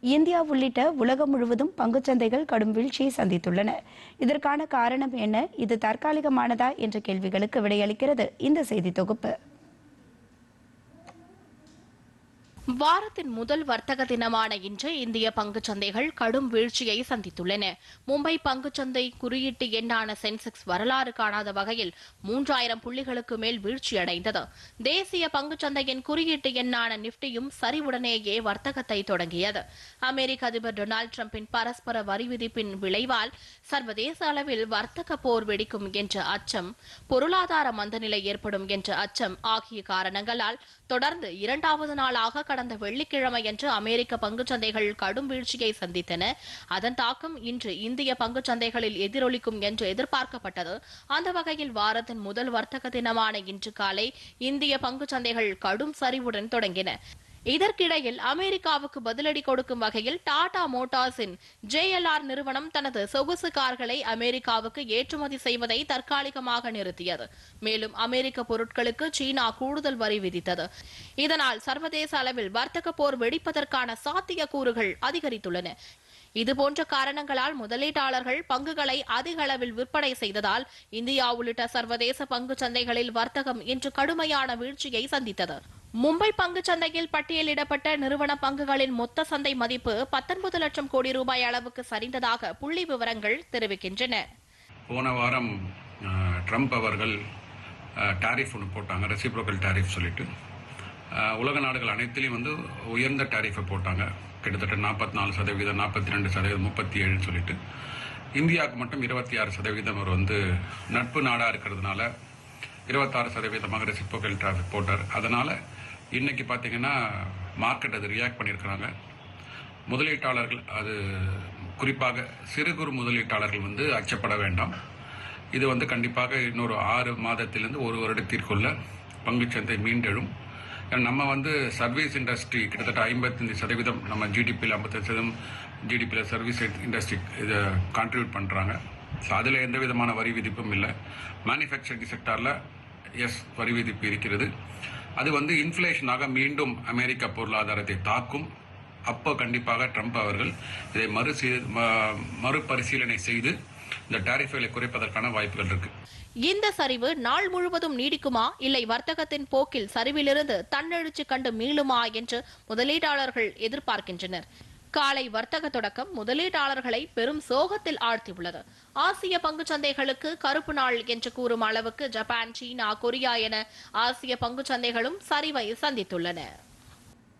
India உள்ளிட்ட உலகம் முழுவதும் பங்குச்சந்தைகள் கடும் வீழ்ச்சியை சந்தித்துள்ளன. இதற்கான காரணம் என்ன? இது தற்காலிகமானதா? என்ற கேள்விகளுக்கு விடையளிக்கிறது இந்த செய்தி தொகுப்பு. வாரத்தின் முதல் வர்த்தக தினமான இன்று இந்திய பங்குச் சந்தைகள் கடும் வீழ்ச்சியை சந்தித்துள்ளன. மும்பை பங்குச்சந்தை குறியீட்டு எண்ணான சென்செக்ஸ் வரலாறு காணாத வகையில் மூன்றாயிரம் புள்ளிகளுக்கு மேல் வீழ்ச்சியடைந்தது. தேசிய பங்குச் சந்தையின் குறியீட்டு எண்ணான நிப்டியும் சரிவுடனேயே வர்த்தகத்தை தொடங்கியது. அமெரிக்க அதிபர் டொனால்டு டிரம்பின் பரஸ்பர வரி விதிப்பின் விளைவால் சர்வதேச அளவில் வர்த்தக போர் வெடிக்கும் என்ற அச்சம் பொருளாதார மந்தநிலை ஏற்படும் என்ற அச்சம் ஆகிய காரணங்களால் தொடர்ந்து இரண்டாவது நாளாக கடந்த வெள்ளிக்கிழமையன்று அமெரிக்க பங்குச்சந்தைகள் கடும் வீழ்ச்சியை சந்தித்தன. அதன் தாக்கம் இன்று இந்திய பங்குச்சந்தைகளில் எதிரொலிக்கும் என்று எதிர்பார்க்கப்பட்டது. அந்த வகையில் வாரத்தின் முதல் வர்த்தக தினமான இன்று காலை இந்திய பங்குச்சந்தைகள் கடும் சரிவுடன் தொடங்கின. இதற்கிடையில் அமெரிக்காவுக்கு பதிலடி கொடுக்கும் வகையில் டாடா மோட்டார்ஸின் ஜேஎல்ஆர் நிறுவனம் தனது சொகுசு கார்களை அமெரிக்காவுக்கு ஏற்றுமதி செய்வதை தற்காலிகமாக நிறுத்தியது. மேலும் அமெரிக்க பொருட்களுக்கு சீனா கூடுதல் வரி விதித்தது. இதனால் சர்வதேச அளவில் வர்த்தக போர் வெடிப்பதற்கான சாத்தியக்கூறுகள் அதிகரித்துள்ளன. இதுபோன்ற காரணங்களால் முதலீட்டாளர்கள் பங்குகளை அதிக அளவில் விற்பனை செய்ததால் இந்தியா உள்ளிட்ட சர்வதேச பங்கு சந்தைகளில் வர்த்தகம் இன்று கடுமையான வீழ்ச்சியை சந்தித்தது. மும்பை பங்கு சந்தையில் பட்டியலிடப்பட்ட நிறுவன பங்குகளின் மொத்த சந்தை மதிப்பு பத்தொன்பது லட்சம் கோடி ரூபாய் அளவுக்கு சரிந்ததாக புள்ளி விவரங்கள் தெரிவிக்கின்றன. போன வாரம் ட்ரம்ப் அவர்கள் டாரிஃப் ஒன்று போட்டாங்க ரெசிப்ரோக்கல் டாரிஃப் சொல்லிட்டு. உலக நாடுகள் அனைத்திலையும் வந்து உயர்ந்த டாரிஃபை போட்டாங்க. கிட்டத்தட்ட நாற்பத்தி நாலு சதவீதம் நாற்பத்தி ரெண்டு சதவீதம் முப்பத்தி ஏழுன்னு சொல்லிட்டு. இந்தியாவுக்கு மட்டும் இருபத்தி ஆறு சதவீதம் அவர் வந்து நட்பு நாடாக இருக்கிறதுனால இருபத்தாறு சதவீதமாக ரெசிப்ரோக்கல் டாரிஃப் போட்டார். அதனால் இன்னைக்கு பார்த்தீங்கன்னா மார்க்கெட் அது ரியாக்ட் பண்ணியிருக்கிறாங்க. முதலீட்டாளர்கள் அது குறிப்பாக சிறு குறு முதலீட்டாளர்கள் வந்து அச்சப்பட வேண்டாம். இது வந்து கண்டிப்பாக இன்னொரு ஆறு மாதத்திலிருந்து ஒரு வருடத்திற்குள்ள பங்குச்சந்தை மீண்டெழும். நம்ம வந்து சர்வீஸ் இண்டஸ்ட்ரி கிட்டத்தட்ட ஐம்பத்தஞ்சு சதவீதம் நம்ம ஜிடிபியில் ஐம்பத்தஞ்சு சதவீதம் ஜிடிபியில் சர்வீஸ் இண்டஸ்ட்ரி இதை கான்ட்ரிபியூட் பண்ணுறாங்க ஸோ அதில் எந்த விதமான வரி விதிப்பும் இல்லை. மேனுஃபேக்சரிங் செக்டாரில் எஸ் வரி விதிப்பு இருக்கிறது. அது வந்து இன்ஃப்ளேஷனாக மீண்டும் அமெரிக்க பொருளாதாரத்தை தாக்கும். அப்போ கண்டிப்பாக ட்ரம்ப் அவர்கள் இதை மறுசீ ம- மறுபரிசீலனை செய்து இந்த டாரிஃபைகளை குறைப்பதற்கான வாய்ப்புகள் இருக்கு. இந்த சரிவு நாள் முழுவதும் நீடிக்குமா? இல்லை வர்த்தகத்தின் போக்கில் சரிவிலிருந்து தன்னெழுச்சி கண்டு மீளுமா? என்று முதலீட்டாளர்கள் எதிர்பார்க்கின்றனர். காலை வர்த்தக தொடக்கம் முதலீட்டாளர்களை பெரும் சோகத்தில் ஆழ்த்தியுள்ளது. ஆசிய பங்குச் சந்தைகளுக்கு கருப்பு நாள் என்று கூறும் அளவுக்கு ஜப்பான் சீனா கொரியா என ஆசிய பங்குச் சந்தைகளும் சரிவை சந்தித்துள்ளன.